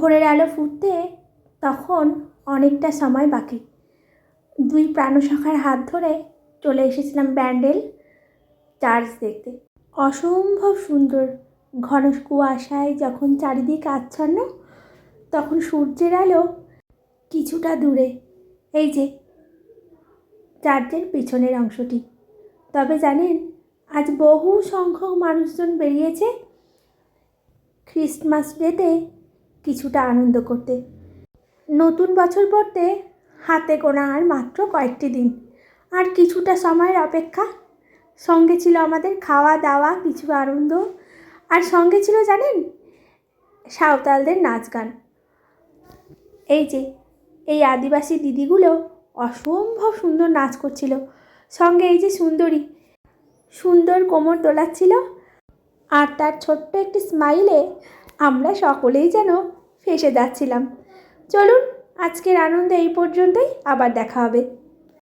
ভোরের আলো ফুটতে তখন অনেকটা সময় বাকি। দুই প্রাণসখার হাত ধরে চলে এসেছিলাম ব্যান্ডেল চার্চ দেখতে। অসম্ভব সুন্দর ঘন কুয়াশায় যখন চারিদিক আচ্ছন্ন, তখন সূর্যের আলো কিছুটা দূরে। এই যে, চার্চের পিছনের অংশটি। তবে জানেন, আজ বহু সংখ্যক মানুষজন বেরিয়েছে ক্রিসমাস ডেতে কিছুটা আনন্দ করতে। নতুন বছর পড়তে হাতে গোনা আর মাত্র কয়েকটি দিন। আর কিছুটা সময়ের অপেক্ষা। সঙ্গে ছিল আমাদের খাওয়া, দাওয়া, কিছু আনন্দ। আর সঙ্গে ছিল জানেন, সাঁওতালদের নাচ গান। এই যে, এই আদিবাসী দিদিগুলো অসম্ভব সুন্দর নাচ করছিল। সঙ্গে এই যে সুন্দরী, সুন্দর কোমর দোলাচ্ছিল। আর তার ছোট্ট একটি স্মাইলে আমরা সকলেই যেন ফেসে যাচ্ছিলাম। চলুন আজকের আনন্দ এই পর্যন্তই আবার দেখা হবে।